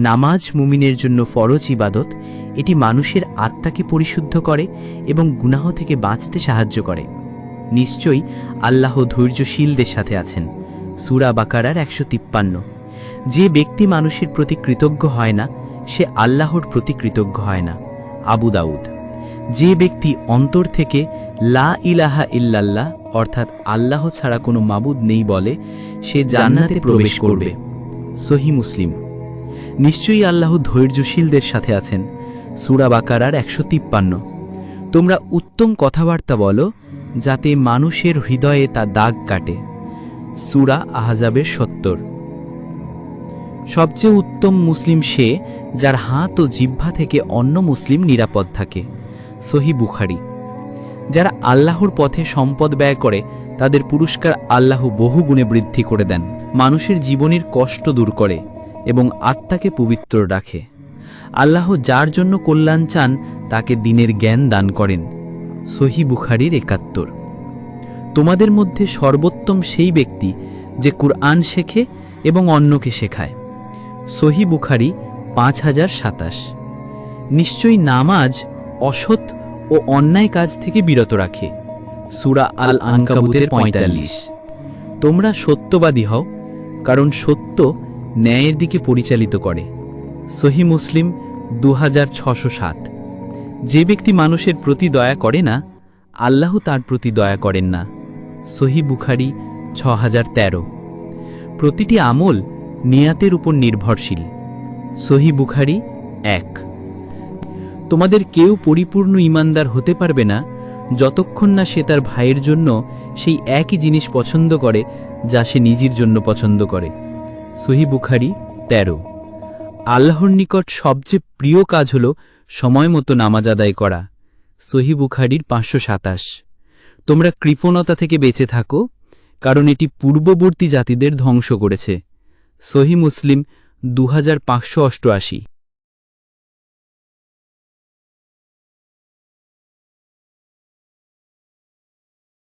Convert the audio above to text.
নামাজ মুমিনের জন্য ফরজ ইবাদত, এটি মানুষের আত্মাকে পরিশুদ্ধ করে এবং গুনাহ থেকে বাঁচতে সাহায্য করে। নিশ্চয়ই আল্লাহ ধৈর্যশীলদের সাথে আছেন। সুরা বাকারার একশো তিপ্পান্ন। যে ব্যক্তি মানুষের প্রতি কৃতজ্ঞ হয় না, সে আল্লাহর প্রতি কৃতজ্ঞ হয় না। আবু দাউদ। যে ব্যক্তি অন্তর থেকে লা ইলাহা ইল্লাল্লাহ, অর্থাৎ আল্লাহ ছাড়া কোনো মাবুদ নেই বলে, সে জান্নাতে প্রবেশ করবে। সহি মুসলিম। নিশ্চয়ই আল্লাহ ধৈর্যশীলদের সাথে আছেন। সুরা বাকারার একশো তিপ্পান্ন। তোমরা উত্তম কথাবার্তা বলো, যাতে মানুষের হৃদয়ে তা দাগ কাটে। সুরা আহজাবের সত্তর। সবচেয়ে উত্তম মুসলিম সে যার হাত ও জিহ্বা থেকে অন্য মুসলিম নিরাপদ থাকে, সহি বুখারি। যারা আল্লাহর পথে সম্পদ ব্যয় করে, তাদের পুরস্কার আল্লাহ বহু গুণে বৃদ্ধি করে দেন। মানুষের জীবনের কষ্ট দূর করে। এবং আত্মাকে পবিত্র রাখে। আল্লাহ যার জন্য কল্যাণ চান, তাকে দিনের জ্ঞান দান করেন। সহি বুখারির একাত্তর। তোমাদের মধ্যে সর্বোত্তম সেই ব্যক্তি যে কুরআন শেখে এবং অন্যকে শেখায়। সহি বুখারি পাঁচ হাজার সাতাশ। নিশ্চয়ই নামাজ অসৎ ও অন্যায় কাজ থেকে বিরত রাখে। সুরা আল আনকাবুতের পঁয়তাল্লিশ। তোমরা সত্যবাদী হও, কারণ সত্য ন্যায়ের দিকে পরিচালিত করে। সহি মুসলিম দু যে ব্যক্তি মানুষের প্রতি দয়া করে না, আল্লাহ তার প্রতি দয়া করেন না। সহি বুখারি ছ প্রতিটি আমল নিয়াতের উপর নির্ভরশীল। সহি বুখারি এক। তোমাদের কেউ পরিপূর্ণ ইমানদার হতে পারবে না, যতক্ষণ না সে তার ভাইয়ের জন্য সেই একই জিনিস পছন্দ করে, যা সে নিজের জন্য পছন্দ করে। সহি বুখারি, তেরো। আল্লাহর নিকট সবচেয়ে প্রিয় কাজ হল সময় মতো নামাজ আদায় করা। সহি বুখারির পাঁচশো সাতাশ। তোমরা কৃপণতা থেকে বেঁচে থাকো, কারণ এটি পূর্ববর্তী জাতিদের ধ্বংস করেছে। সহি মুসলিম দু হাজার অষ্টআশি।